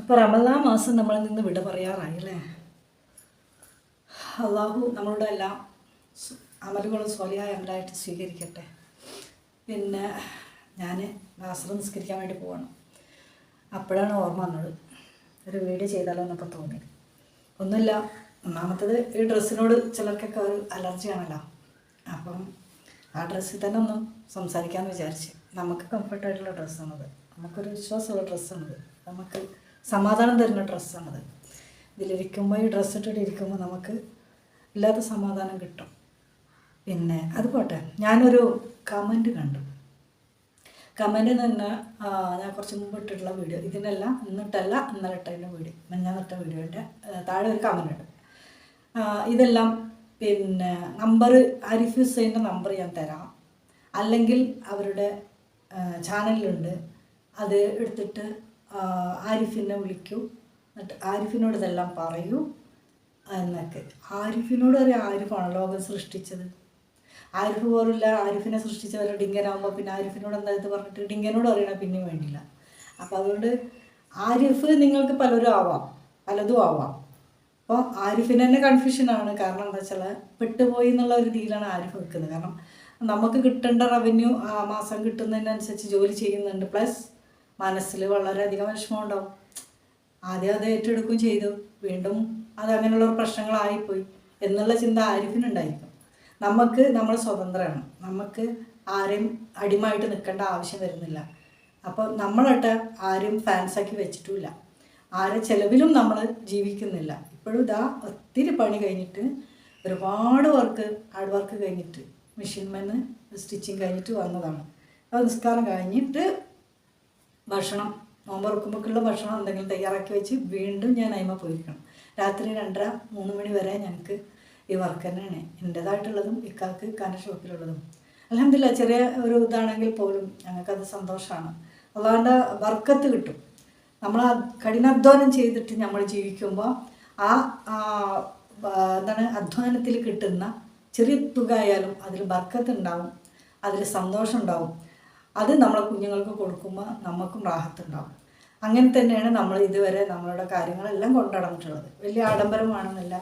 അപ്പോൾ റമദാ മാസം നമ്മളിൽ നിന്ന് വിട പറയാറായി അല്ലേ അള്ളാഹു നമ്മളുടെ എല്ലാം അമലുകളും സ്വലിയായ അമലായിട്ട് സ്വീകരിക്കട്ടെ. പിന്നെ ഞാൻ നാസർ നിസ്കരിക്കാൻ വേണ്ടി പോകണം അപ്പോഴാണ് ഓർമ്മ വന്നത്. ഒരു വീഡിയോ ചെയ്താലോ എന്നപ്പോൾ തോന്നി. ഒന്നുമില്ല ഒന്നാമത്തത് ഈ ഡ്രസ്സിനോട് ചിലർക്കൊക്കെ ഒരു അലർജിയാണല്ലോ അപ്പം ആ ഡ്രസ്സിൽ തന്നെ ഒന്ന് സംസാരിക്കാമെന്ന് വിചാരിച്ച്. നമുക്ക് കംഫർട്ടായിട്ടുള്ള ഡ്രസ്സാണത്. നമുക്കൊരു വിശ്വാസമുള്ള ഡ്രസ്സാണത്. നമുക്ക് സമാധാനം തരുന്ന ഡ്രസ്സാണത്. ഇതിലിരിക്കുമ്പോൾ ഈ ഡ്രസ്സ് ഇട്ടിട്ട് ഇരിക്കുമ്പോൾ നമുക്ക് ഇല്ലാത്ത സമാധാനം കിട്ടും. പിന്നെ അത് പോട്ടെ ഞാനൊരു കമന്റ് കണ്ടു. കമന്റ് തന്നെ ഞാൻ കുറച്ച് മുമ്പ് ഇട്ടിട്ടുള്ള വീഡിയോ ഇതിനല്ല ഇന്നിട്ടല്ല ഇന്നലെ ഇട്ടതിന്റെ വീഡിയോ. ഇട്ട വീഡിയോന്റെ താഴെ ഒരു കമന്റ് ഉണ്ട്. ഇതെല്ലാം പിന്നെ നമ്പർ ആരിഫ് ഹുസൈന്റെ നമ്പർ ഞാൻ തരാം. അല്ലെങ്കിൽ അവരുടെ ചാനലിലുണ്ട് അത് എടുത്തിട്ട് ആരിഫിനെ വിളിക്കൂ. എന്നിട്ട് ആരിഫിനോട് ഇതെല്ലാം പറയൂ. എന്നൊക്കെ. ആരിഫിനോട് ഒരു ആരിഫാണ് ലോകം സൃഷ്ടിച്ചത്. ആരിഫ് പോലുള്ള ആരിഫിനെ സൃഷ്ടിച്ചവർ ഡിങ്കനാകുമ്പോൾ പിന്നെ ആരിഫിനോട് എന്താ ഇത് പറഞ്ഞിട്ട്? ഡിങ്കനോട് അറിയണം പിന്നെയും വേണ്ടില്ല അപ്പോൾ അതുകൊണ്ട് ആരിഫ് നിങ്ങൾക്ക് പലരും ആവാം. പലതും ആവാം. അപ്പോൾ ആരിഫിന് തന്നെ കൺഫ്യൂഷനാണ് കാരണം എന്താ വെച്ചാൽ പെട്ടുപോയി എന്നുള്ള ഒരു രീതിയിലാണ് ആരിഫ് വെക്കുന്നത് കാരണം നമുക്ക് കിട്ടേണ്ട റവന്യൂ ആ മാസം കിട്ടുന്നതിനനുസരിച്ച് ജോലി ചെയ്യുന്നുണ്ട്. പ്ലസ് മനസ്സിൽ വളരെയധികം വിഷമം ഉണ്ടാവും ആദ്യം അത് ഏറ്റെടുക്കുകയും ചെയ്തു. വീണ്ടും അത് അങ്ങനെയുള്ള പ്രശ്നങ്ങളായിപ്പോയി. എന്നുള്ള ചിന്ത ആരിഫിനുണ്ടായിരിക്കും നമുക്ക് നമ്മൾ സ്വതന്ത്രമാണ് നമുക്ക് ആരെയും അടിമായിട്ട് നിൽക്കേണ്ട ആവശ്യം വരുന്നില്ല. അപ്പോൾ നമ്മളട്ട് ആരും ഫാൻസാക്കി വെച്ചിട്ടുമില്ല. ആരെ ചിലവിലും നമ്മൾ ജീവിക്കുന്നില്ല. ഇപ്പോഴും ഇതാ ഒത്തിരി പണി കഴിഞ്ഞിട്ട് ഒരുപാട് വർക്ക് ഹാർഡ് വർക്ക് കഴിഞ്ഞിട്ട് മെഷീൻമെന്ന് സ്റ്റിച്ചിങ് കഴിഞ്ഞിട്ട് വന്നതാണ്. അപ്പോൾ നിസ്കാരം കഴിഞ്ഞിട്ട് ഭക്ഷണം നോമ്പ് ഉറക്കുമ്പോഴേക്കുള്ള ഭക്ഷണം എന്തെങ്കിലും തയ്യാറാക്കി വെച്ച് വീണ്ടും ഞാൻ അതിമ പോയിരിക്കണം. രാത്രി രണ്ടര മൂന്ന് മണി വരെ ഞങ്ങൾക്ക് ഈ വർക്ക് തന്നെയാണ്. എന്റേതായിട്ടുള്ളതും ഇക്കാക്ക് കാന ഷോപ്പിലുള്ളതും. അലഹമില്ല ചെറിയ ഒരു ഇതാണെങ്കിൽ പോലും ഞങ്ങൾക്കത് സന്തോഷമാണ് അതുകൊണ്ട് വർക്കത്ത് കിട്ടും. നമ്മൾ കഠിനാധ്വാനം ചെയ്തിട്ട് നമ്മൾ ജീവിക്കുമ്പോൾ ആ എന്താണ് അധ്വാനത്തിൽ കിട്ടുന്ന ചെറിയ തുക ആയാലും അതിൽ ബർക്കത്ത് ഉണ്ടാവും അതിൽ സന്തോഷം ഉണ്ടാവും. അത് നമ്മളെ കുഞ്ഞുങ്ങൾക്ക് കൊടുക്കുമ്പോൾ നമുക്കും റാഹത്തുണ്ടാവും. അങ്ങനെ തന്നെയാണ് നമ്മൾ ഇതുവരെ നമ്മളുടെ കാര്യങ്ങളെല്ലാം കൊണ്ടുനടന്നിട്ടുള്ളത് വലിയ ആഡംബരമാണെന്നില്ല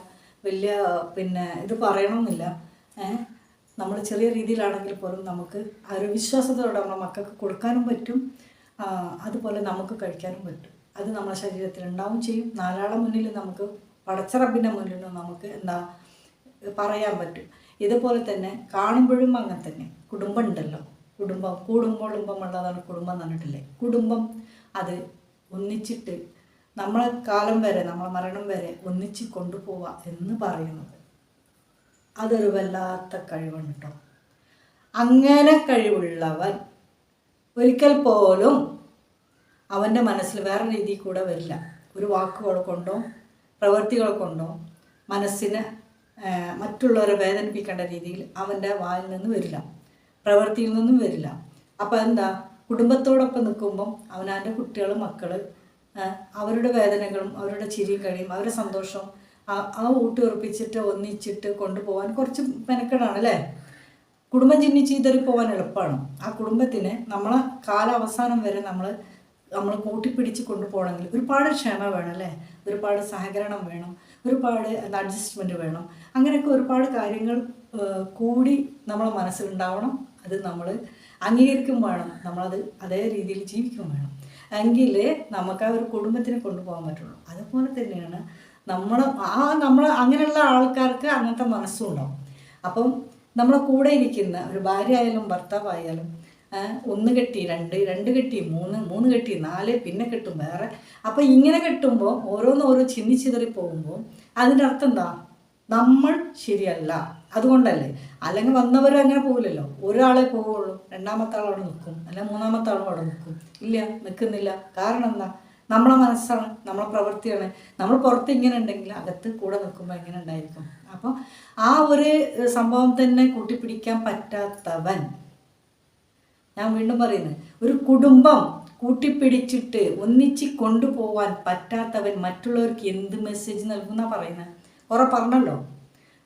വലിയ പിന്നെ ഇത് പറയണമെന്നില്ല നമ്മൾ ചെറിയ രീതിയിലാണെങ്കിൽ പോലും നമുക്ക് ആ ഒരു വിശ്വാസത്തോടെ നമ്മുടെ മക്കൾക്ക് കൊടുക്കാനും പറ്റും അതുപോലെ നമുക്ക് കഴിക്കാനും പറ്റും. അത് നമ്മുടെ ശരീരത്തിൽ ഉണ്ടാവും ചെയ്യും. നാലാളെ മുന്നിൽ നമുക്ക് പടച്ചറബിന്റെ മുന്നിലും നമുക്ക് എന്താ പറയാൻ പറ്റും. ഇതുപോലെ തന്നെ കാണുമ്പോഴും അങ്ങനെ തന്നെ. കുടുംബം ഉണ്ടല്ലോ. കുടുംബം കൂടുമ്പോഴുമ്പം ഉള്ളതാണ് കുടുംബം എന്ന് പറഞ്ഞിട്ടില്ലേ? കുടുംബം അത് ഒന്നിച്ചിട്ട് നമ്മളെ കാലം വരെ നമ്മളെ മരണം വരെ ഒന്നിച്ച് കൊണ്ടുപോവുക എന്ന് പറയുന്നത്. അതൊരു വല്ലാത്ത കഴിവാണ് കേട്ടോ. അങ്ങനെ കഴിവുള്ളവൻ ഒരിക്കൽ പോലും അവന്റെ മനസ്സിൽ വേറെ രീതിയിൽ കൂടെ വരില്ല. ഒരു വാക്കുകൾ കൊണ്ടോ പ്രവൃത്തികൾ കൊണ്ടോ മനസ്സിനെ മറ്റുള്ളവരെ വേദനിപ്പിക്കേണ്ട രീതിയിൽ അവന്റെ വായിൽ നിന്ന് വരില്ല. പ്രവൃത്തിയിൽ നിന്നും വരില്ല. അപ്പോൾ എന്താ? കുടുംബത്തോടൊപ്പം നിൽക്കുമ്പം അവനവന്റെ കുട്ടികൾ മക്കൾ അവരുടെ വേദനകളും അവരുടെ ചിരിയും കഴിയും അവരുടെ സന്തോഷവും ആ- ആ ഊട്ടി ഉറപ്പിച്ചിട്ട് ഒന്നിച്ചിട്ട് കൊണ്ടുപോകാൻ കുറച്ച് മെനക്കെടാണ് അല്ലേ? കുടുംബം ചിഹ്നിച്ച് ഇതൊരു പോകാൻ എളുപ്പമാണ് ആ കുടുംബത്തിനെ നമ്മളെ കാലാവസാനം വരെ നമ്മൾ നമ്മൾ കൂട്ടിപ്പിടിച്ച് കൊണ്ടുപോകണമെങ്കിൽ ഒരുപാട് ക്ഷമ വേണം അല്ലേ? ഒരുപാട് സഹകരണം വേണം. ഒരുപാട് അഡ്ജസ്റ്റ്മെന്റ് വേണം. അങ്ങനെയൊക്കെ ഒരുപാട് കാര്യങ്ങൾ കൂടി നമ്മളെ മനസ്സിലുണ്ടാവണം. അത് നമ്മൾ അംഗീകരിക്കും വേണം. നമ്മളത് അതേ രീതിയിൽ ജീവിക്കും വേണം. എങ്കിലേ നമുക്ക് ആ ഒരു കുടുംബത്തിനെ കൊണ്ടുപോകാൻ പറ്റുള്ളൂ. അതുപോലെ തന്നെയാണ് നമ്മൾ ആ നമ്മൾ അങ്ങനെയുള്ള ആൾക്കാർക്ക് അങ്ങനത്തെ മനസ്സും ഉണ്ടാവും. അപ്പം നമ്മളെ കൂടെ ഇരിക്കുന്ന ഒരു ഭാര്യ ആയാലും ഭർത്താവായാലും ഒന്ന് കെട്ടി രണ്ട് രണ്ട് കെട്ടി മൂന്ന് മൂന്ന് കെട്ടി നാല് പിന്നെ കെട്ടും വേറെ. അപ്പം ഇങ്ങനെ കെട്ടുമ്പോൾ ഓരോന്ന് ഓരോ ചിന്നി ചിതറി പോകുമ്പോൾ അതിന്റെ അർത്ഥം എന്താ? നമ്മൾ ശരിയല്ല. അതുകൊണ്ടല്ലേ? അല്ലെങ്കിൽ വന്നവരും അങ്ങനെ പോകില്ലല്ലോ ഒരാളെ പോവുള്ളൂ. രണ്ടാമത്തെ ആൾ നിൽക്കും. അല്ലെങ്കിൽ മൂന്നാമത്തെ ആളും അവിടെ നിൽക്കും. ഇല്ല നിൽക്കുന്നില്ല. കാരണം എന്താ? നമ്മളെ മനസ്സാണ്. നമ്മളെ പ്രവൃത്തിയാണ്. നമ്മൾ പുറത്ത് ഇങ്ങനെ ഉണ്ടെങ്കിൽ അകത്ത് കൂടെ നിൽക്കുമ്പോൾ എങ്ങനെ ഉണ്ടായിരിക്കും? അപ്പോൾ ആ ഒരു സംഭവം തന്നെ കൂട്ടിപ്പിടിക്കാൻ പറ്റാത്തവൻ. ഞാൻ വീണ്ടും പറയുന്നത് ഒരു കുടുംബം കൂട്ടിപ്പിടിച്ചിട്ട് ഒന്നിച്ച് കൊണ്ടുപോകാൻ പറ്റാത്തവൻ മറ്റുള്ളവർക്ക് എന്ത് മെസ്സേജ് നൽകുന്ന പറയുന്നത്? കുറെ പറഞ്ഞല്ലോ?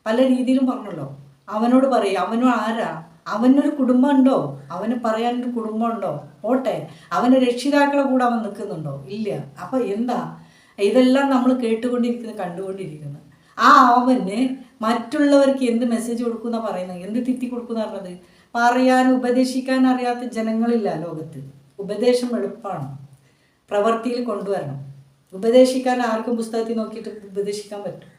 പല രീതിയിലും പറഞ്ഞല്ലോ. അവനോട് പറയും അവനും ആരാ? അവനൊരു കുടുംബം ഉണ്ടോ അവന് പറയാനൊരു കുടുംബം ഉണ്ടോ പോട്ടെ അവന്റെ രക്ഷിതാക്കളെ കൂടെ അവൻ നിൽക്കുന്നുണ്ടോ? ഇല്ല. അപ്പോൾ എന്താ? ഇതെല്ലാം നമ്മൾ കേട്ടുകൊണ്ടിരിക്കുന്നത് കണ്ടുകൊണ്ടിരിക്കുന്നത് ആ അവന് മറ്റുള്ളവർക്ക് എന്ത് മെസ്സേജ് കൊടുക്കുന്ന പറയുന്നത് എന്ത് തിത്തി കൊടുക്കുന്ന പറഞ്ഞത്? പറയാൻ ഉപദേശിക്കാൻ അറിയാത്ത ജനങ്ങളില്ല ലോകത്ത്. ഉപദേശം എളുപ്പമാണ് പ്രവൃത്തിയിൽ കൊണ്ടുവരണം. ഉപദേശിക്കാൻ ആർക്കും പുസ്തകത്തിൽ നോക്കിയിട്ട് ഉപദേശിക്കാൻ പറ്റും.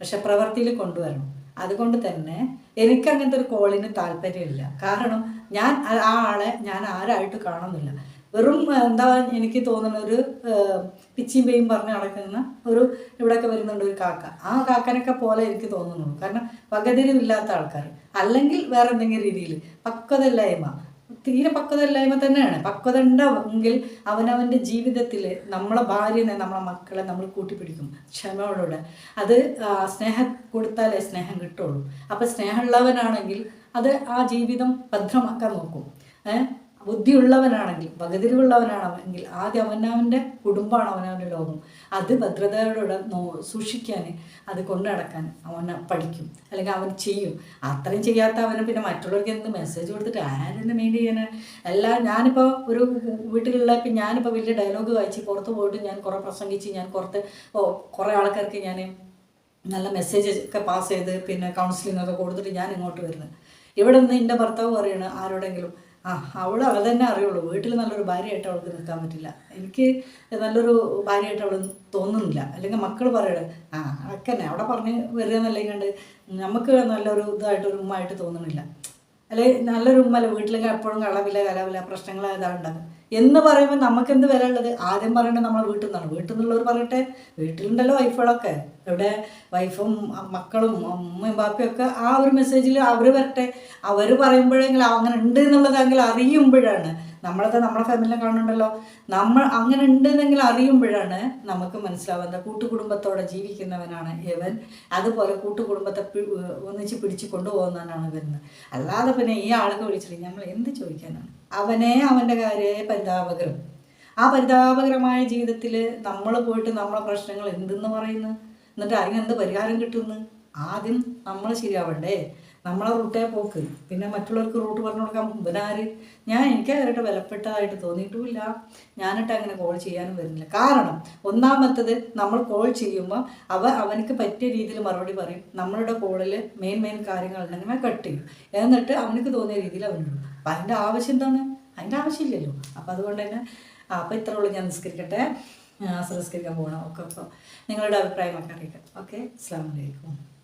പക്ഷെ പ്രവൃത്തിയിൽ കൊണ്ടുവരണം. അതുകൊണ്ട് തന്നെ എനിക്ക് അങ്ങനത്തെ ഒരു കോളിന് താല്പര്യമില്ല. കാരണം ഞാൻ ആ- ആളെ ഞാൻ ആരായിട്ട് കാണുന്നില്ല. വെറും എന്താ എനിക്ക് തോന്നുന്ന ഒരു പിച്ചിയും പേയും പറഞ്ഞ് നടക്കുന്ന ഒരു ഇവിടെയൊക്കെ വരുന്നുണ്ട് ഒരു കാക്ക. ആ കാക്കനൊക്കെ പോലെ എനിക്ക് തോന്നുന്നുള്ളൂ. കാരണം വകതിരിവില്ലാത്ത ആൾക്കാർ അല്ലെങ്കിൽ വേറെ എന്തെങ്കിലും രീതിയിൽ പക്വതയില്ലായ്മ. തീരെ പക്വതയില്ലായ്മ തന്നെയാണ്. പക്വത ഉണ്ടാവുമെങ്കിൽ അവനവന്റെ ജീവിതത്തിൽ നമ്മളെ ഭാര്യനെ നമ്മളെ മക്കളെ നമ്മൾ കൂട്ടിപ്പിടിക്കും ക്ഷമയോടുകൂടെ. അത് സ്നേഹം കൊടുത്താലേ സ്നേഹം കിട്ടുള്ളൂ. അപ്പം സ്നേഹമുള്ളവനാണെങ്കിൽ അത് ആ ജീവിതം ഭദ്രമാക്കാൻ നോക്കും. ഏഹ് ബുദ്ധിയുള്ളവനാണെങ്കിൽ വകതിരിവുള്ളവനാണെങ്കിൽ ആദ്യം അവനവന്റെ കുടുംബമാണ് അവനവന്റെ ലോകം. അത് ഭദ്രതയോടെ നോ സൂക്ഷിക്കാൻ അത് കൊണ്ടു നടക്കാൻ അവനെ പഠിക്കും അല്ലെങ്കിൽ അവൻ ചെയ്യും. അത്രയും ചെയ്യാത്ത അവന് പിന്നെ മറ്റുള്ളവർക്ക് എന്ത് മെസ്സേജ് കൊടുത്തിട്ട് ആരെന്ന് മെയിൻ ചെയ്യാൻ എല്ലാം ഞാനിപ്പോൾ ഒരു വീട്ടിലുള്ള ഇപ്പം ഞാനിപ്പോൾ വലിയ ഡയലോഗ് വായിച്ച് പുറത്ത് പോയിട്ട് ഞാൻ കുറേ പ്രസംഗിച്ച് ഞാൻ പുറത്ത് കുറേ ആൾക്കാർക്ക് ഞാൻ നല്ല മെസ്സേജ് ഒക്കെ പാസ് ചെയ്ത് പിന്നെ കൗൺസിലിംഗ് ഒക്കെ കൊടുത്തിട്ട് ഞാൻ ഇങ്ങോട്ട് വരുന്നത്. ഇവിടെ നിന്ന് എന്റെ ഭർത്താവ് പറയണ ആരോടെങ്കിലും ആ അവൾ അവൾ തന്നെ അറിയുള്ളൂ. വീട്ടിൽ നല്ലൊരു ഭാര്യയായിട്ട് അവൾക്ക് നിൽക്കാൻ പറ്റില്ല. എനിക്ക് നല്ലൊരു ഭാര്യയായിട്ട് അവൾ തോന്നുന്നില്ല. അല്ലെങ്കിൽ മക്കൾ പറയണേ ആ അക്കന്നെ അവിടെ പറഞ്ഞ് വരിക എന്നല്ലെങ്കിൽ നമുക്ക് നല്ലൊരു ഇതായിട്ട് ഒരു ഉമ്മായിട്ട് തോന്നുന്നില്ല അല്ലെ നല്ലൊരു ഉമ്മല്ല വീട്ടിലൊക്കെ എപ്പോഴും കളവില്ല കലവില്ല പ്രശ്നങ്ങൾ ഇതാണ്ടാകും എന്ന് പറയുമ്പോൾ നമുക്ക് എന്ത് വില ഉള്ളത്? ആദ്യം പറയേണ്ടത് നമ്മളെ വീട്ടിൽ നിന്നാണ്. വീട്ടിൽ നിന്നുള്ളവർ പറയട്ടെ വീട്ടിലുണ്ടല്ലോ വൈഫുകളൊക്കെ. ഇവിടെ വൈഫും മക്കളും അമ്മയും ബാപ്പയും ഒക്കെ ആ ഒരു മെസ്സേജിൽ അവർ വരട്ടെ. അവർ പറയുമ്പോഴെങ്കിലും അങ്ങനെ ഉണ്ട് എന്നുള്ളതെങ്കിൽ അറിയുമ്പോഴാണ് നമ്മളൊക്കെ നമ്മളെ ഫാമിലിനെ കാണുന്നുണ്ടല്ലോ. നമ്മൾ അങ്ങനെ ഉണ്ടെന്നെങ്കിൽ അറിയുമ്പോഴാണ് നമുക്ക് മനസ്സിലാവുന്നത്. കൂട്ടുകുടുംബത്തോടെ ജീവിക്കുന്നവനാണ് ഇവൻ. അതുപോലെ കൂട്ടുകുടുംബത്തെ ഒന്നിച്ച് പിടിച്ച് കൊണ്ടുപോകുന്നവനാണ് വരുന്നത് അല്ലാതെ പിന്നെ ഈ ആൾക്ക് വിളിച്ചിട്ട് നമ്മൾ എന്ത് ചോദിക്കാനാണ് അവനെ അവന്റെ കാര്യ പരിതാപകരം. ആ പരിതാപകരമായ ജീവിതത്തിൽ നമ്മൾ പോയിട്ട് നമ്മളെ പ്രശ്നങ്ങൾ എന്തെന്ന് പറയുന്നു? എന്നിട്ട് അതിന് എന്ത് പരിഹാരം കിട്ടുന്നു ആദ്യം നമ്മൾ ശരിയാവണ്ടേ? നമ്മളെ റൂട്ടേ പോക്ക്. പിന്നെ മറ്റുള്ളവർക്ക് റൂട്ട് പറഞ്ഞു കൊടുക്കാൻ മുമ്പനാര് ഞാൻ എനിക്ക് അവരുടെ വിലപ്പെട്ടതായിട്ട് തോന്നിയിട്ടുമില്ല. ഞാനിട്ട് അങ്ങനെ കോൾ ചെയ്യാനും വരുന്നില്ല. കാരണം ഒന്നാമത്തത് നമ്മൾ കോൾ ചെയ്യുമ്പോൾ അവ അവനക്ക് പറ്റിയ രീതിയിൽ മറുപടി പറയും. നമ്മളുടെ കോളിൽ മെയിൻ മെയിൻ കാര്യങ്ങൾ ഉണ്ടെങ്കിൽ കട്ട് ചെയ്യും. എന്നിട്ട് അവനക്ക് തോന്നിയ രീതിയിൽ അവനുള്ളൂ അപ്പം അതിന്റെ ആവശ്യം എന്താണ്? അതിന്റെ ആവശ്യമില്ലല്ലോ. അപ്പം അതുകൊണ്ട് തന്നെ അപ്പം ഇത്ര ഉള്ളൂ ഞാൻ നിസ്കരിക്കട്ടെ. അസ്രം പോകണം ഒക്കെ അപ്പോൾ നിങ്ങളുടെ അഭിപ്രായമൊക്കെ അറിയിക്കാം ഓക്കെ? അസ്സാം വലൈക്കും